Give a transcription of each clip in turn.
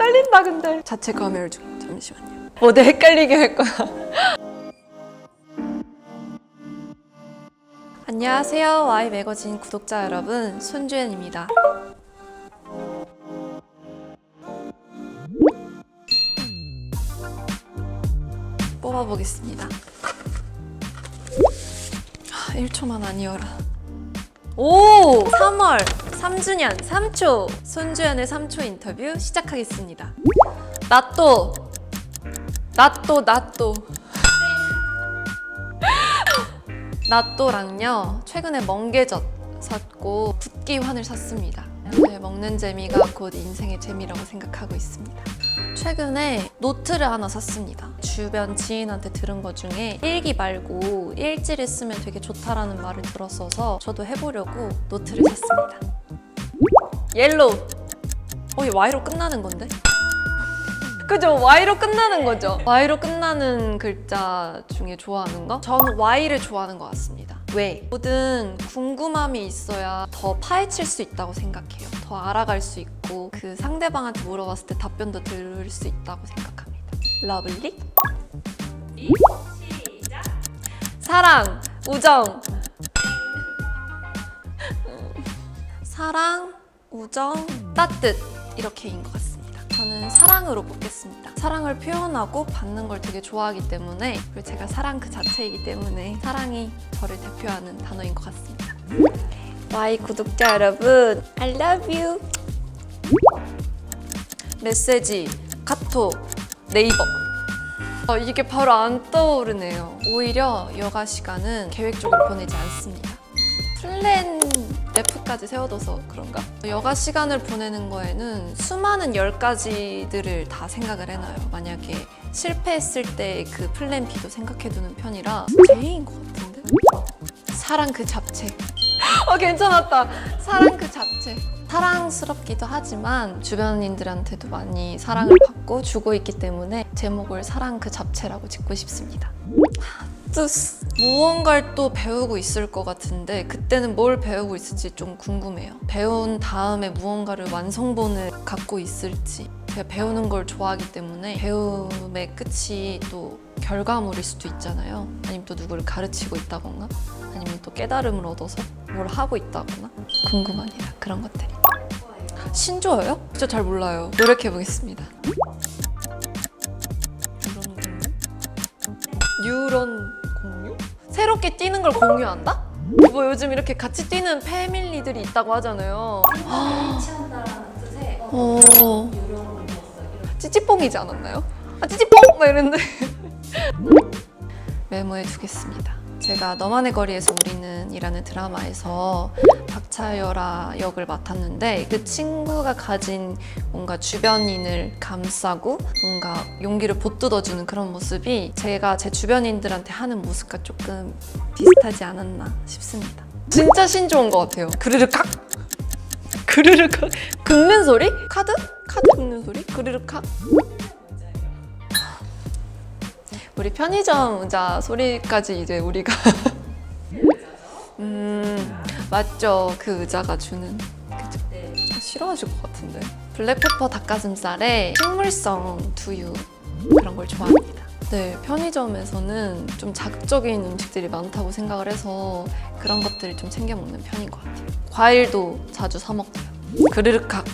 떨린다 근데. 자체 검열 중. 잠시만요. 모두 헷갈리게 할 거야. 안녕하세요. 와이 매거진 구독자 여러분 손주연입니다. 뽑아보겠습니다. 아, 1초만 아니어라 오! 3월 3주년 3초 손주연의 3초 인터뷰 시작하겠습니다. 나또 나또 나또 나또랑요 최근에 멍게젓 샀고 붓기환을 샀습니다. 네, 먹는 재미가 곧 인생의 재미라고 생각하고 있습니다. 최근에 노트를 하나 샀습니다. 주변 지인한테 들은 것 중에 일기 말고 일지를 쓰면 되게 좋다라는 말을 들었어서 저도 해보려고 노트를 샀습니다. 옐로우. 어, 얘 Y로 끝나는 건데? 그죠? Y로 끝나는 거죠? Y로 끝나는 글자 중에 좋아하는 거? 저는 Y를 좋아하는 것 같습니다. 왜? 모든 궁금함이 있어야 더 파헤칠 수 있다고 생각해요. 더 알아갈 수 있고 그 상대방한테 물어봤을 때 답변도 들을 수 있다고 생각합니다. 러블리? 사랑, 우정. 사랑, 우정, 따뜻 이렇게인 것 같습니다. 저는 사랑으로 뽑겠습니다. 사랑을 표현하고 받는 걸 되게 좋아하기 때문에 그리고 제가 사랑 그 자체이기 때문에 사랑이 저를 대표하는 단어인 것 같습니다. 와이 구독자 여러분, I love you. 메시지, 카톡, 네이버. 어, 이게 바로 안 떠오르네요. 오히려 여가 시간은 계획적으로 보내지 않습니다. 플랜 F까지 세워둬서 그런가? 여가 시간을 보내는 거에는 수많은 열 가지들을 다 생각을 해놔요. 만약에 실패했을 때 그 플랜 B도 생각해두는 편이라 제이인 것 같은데? 사랑 그 잡채. 어 괜찮았다. 사랑 그 잡채. 사랑스럽기도 하지만 주변인들한테도 많이 사랑을 받고 주고 있기 때문에 제목을 사랑 그 잡채라고 짓고 싶습니다. 뜻 무언가를 또 배우고 있을 것 같은데 그때는 뭘 배우고 있을지 좀 궁금해요. 배운 다음에 무언가를 완성본을 갖고 있을지 제가 배우는 걸 좋아하기 때문에 배움의 끝이 또 결과물일 수도 있잖아요. 아니면 또 누구를 가르치고 있다거나 아니면 또 깨달음을 얻어서 뭘 하고 있다거나 궁금합니다. 그런 것들이. 신조어요? 진짜 잘 몰라요. 노력해 보겠습니다. 뉴런 공유? 새롭게 뛰는 걸 공유한다? 뭐 요즘 이렇게 같이 뛰는 패밀리들이 있다고 하잖아요. 치한다라는 뜻의 어, 넣었어요. 찌찌뽕이지 않았나요? 아 찌찌뽕! 막 이랬는데 메모해 두겠습니다. 제가 너만의 거리에서 우리는 이라는 드라마에서 박차여라 역을 맡았는데 그 친구가 가진 뭔가 주변인을 감싸고 뭔가 용기를 보듬어주는 그런 모습이 제가 제 주변인들한테 하는 모습과 조금 비슷하지 않았나 싶습니다. 진짜 신조어인 것 같아요. 그르르깍 그르르깍 긁는 소리? 카드? 카드 긁는 소리? 그르르깍 우리 편의점 의자 소리까지 이제 우리가. 음 맞죠. 그 의자가 주는. 그죠 아, 싫어하실 것 같은데. 블랙페퍼 닭가슴살에 식물성 두유 그런 걸 좋아합니다. 네 편의점에서는 좀 자극적인 음식들이 많다고 생각을 해서 그런 것들을 좀 챙겨 먹는 편인 것 같아요. 과일도 자주 사 먹고요. 그르륵 각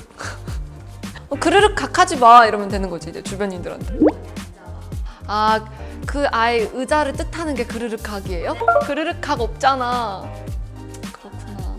어, 그르륵 각 하지 마! 이러면 되는 거지 이제 주변인들한테. 아, 그 아예 의자를 뜻하는 게 그르륵 각이에요? 그르륵 각 없잖아. 그렇구나.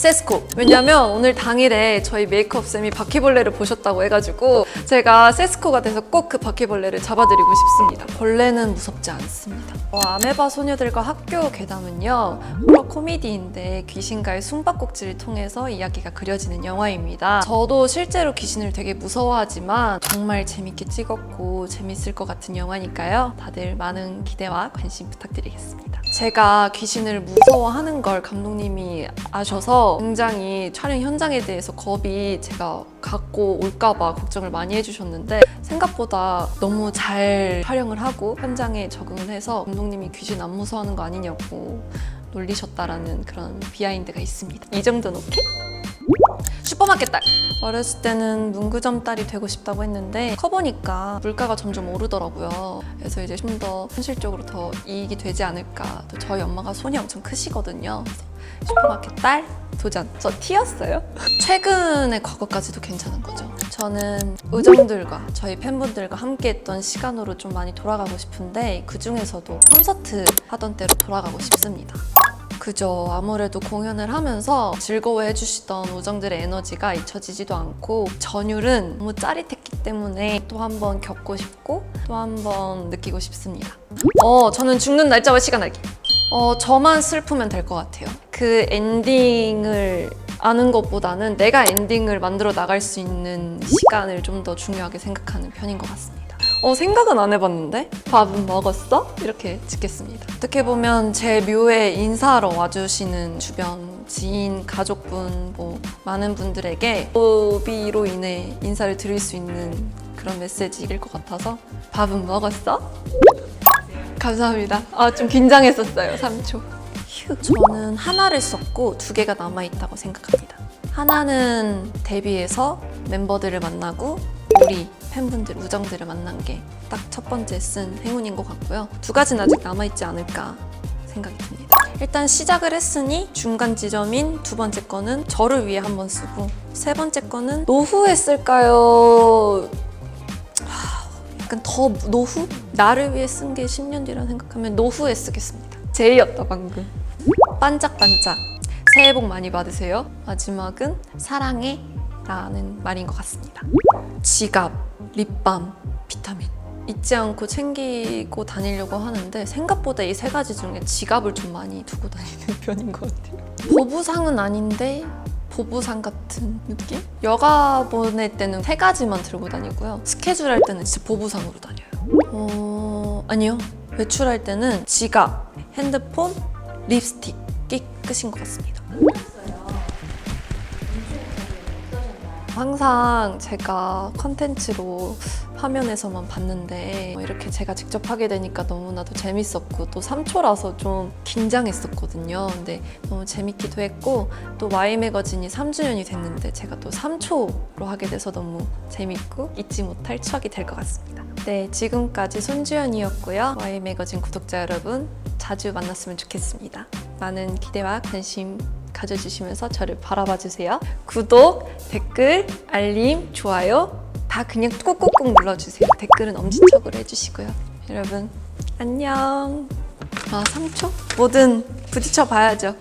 세스코. 왜냐면 오늘 당일에 저희 메이크업 쌤이 바퀴벌레를 보셨다고 해가지고 제가 세스코가 돼서 꼭 그 바퀴벌레를 잡아드리고 싶습니다. 벌레는 무섭지 않습니다. 어, 아메바 소녀들과 학교 괴담은요 호러 코미디인데 귀신과의 숨바꼭질을 통해서 이야기가 그려지는 영화입니다. 저도 실제로 귀신을 되게 무서워하지만 정말 재밌게 찍었고 재밌을 것 같은 영화니까요. 다들 많은 기대와 관심 부탁드리겠습니다. 제가 귀신을 무서워하는 걸 감독님이 아셔서 굉장히 촬영 현장에 대해서 겁이 제가 갖고 올까봐 걱정을 많이 해주셨는데 생각보다 너무 잘 촬영을 하고 현장에 적응을 해서 감독님이 귀신 안 무서워하는 거 아니냐고 놀리셨다라는 그런 비하인드가 있습니다. 이 정도는 오케이? 슈퍼마켓 딸! 어렸을 때는 문구점 딸이 되고 싶다고 했는데 커보니까 물가가 점점 오르더라고요. 그래서 이제 좀 더 현실적으로 더 이익이 되지 않을까. 또 저희 엄마가 손이 엄청 크시거든요. 슈퍼마켓 딸 도전. 저 T였어요. 최근의 과거까지도 괜찮은 거죠. 저는 의정들과 저희 팬분들과 함께 했던 시간으로 좀 많이 돌아가고 싶은데 그 중에서도 콘서트 하던 때로 돌아가고 싶습니다. 그죠. 아무래도 공연을 하면서 즐거워해 주시던 우정들의 에너지가 잊혀지지도 않고 전율은 너무 짜릿했기 때문에 또 한 번 겪고 싶고 또 한 번 느끼고 싶습니다. 어, 저는 죽는 날짜와 시간 알기. 어, 저만 슬프면 될 것 같아요. 그 엔딩을 아는 것보다는 내가 엔딩을 만들어 나갈 수 있는 시간을 좀 더 중요하게 생각하는 편인 것 같습니다. 어, 생각은 안 해봤는데? 밥은 먹었어? 이렇게 짓겠습니다. 어떻게 보면 제 묘에 인사하러 와주시는 주변 지인, 가족분, 뭐, 많은 분들에게 호비로 인해 인사를 드릴 수 있는 그런 메시지일 것 같아서 밥은 먹었어? 감사합니다. 아, 좀 긴장했었어요, 3초. 휴, 저는 하나를 썼고 두 개가 남아있다고 생각합니다. 하나는 데뷔해서 멤버들을 만나고 우리 팬분들, 우정들을 만난 게 딱 첫 번째 쓴 행운인 것 같고요. 두 가지는 아직 남아있지 않을까 생각이 듭니다. 일단 시작을 했으니 중간 지점인 두 번째 거는 저를 위해 한 번 쓰고 세 번째 거는 노후에 쓸까요? 약간 더 노후? 나를 위해 쓴 게 10년 뒤라 생각하면 노후에 쓰겠습니다. 제이였다 방금. 반짝반짝. 새해 복 많이 받으세요. 마지막은 사랑해 라는 말인 것 같습니다. 지갑, 립밤, 비타민. 잊지 않고 챙기고 다니려고 하는데 생각보다 이 세 가지 중에 지갑을 좀 많이 두고 다니는 편인 것 같아요. 보부상은 아닌데 보부상 같은 느낌? 여가 보낼 때는 세 가지만 들고 다니고요. 스케줄 할 때는 진짜 보부상으로 다녀요. 어, 아니요. 외출할 때는 지갑, 핸드폰, 립스틱이 끝인 것 같습니다. 항상 제가 컨텐츠로 화면에서만 봤는데 이렇게 제가 직접 하게 되니까 너무나도 재밌었고 또 3초라서 좀 긴장했었거든요. 근데 너무 재밌기도 했고 또 Y 매거진이 3주년이 됐는데 제가 또 3초로 하게 돼서 너무 재밌고 잊지 못할 추억이 될 것 같습니다. 네, 지금까지 손주연이었고요. Y 매거진 구독자 여러분 자주 만났으면 좋겠습니다. 많은 기대와 관심 가져주시면서 저를 바라봐 주세요. 구독, 댓글, 알림, 좋아요 다 그냥 꾹꾹꾹 눌러주세요. 댓글은 엄지척으로 해주시고요. 여러분 안녕. 아 3초? 뭐든 부딪혀 봐야죠.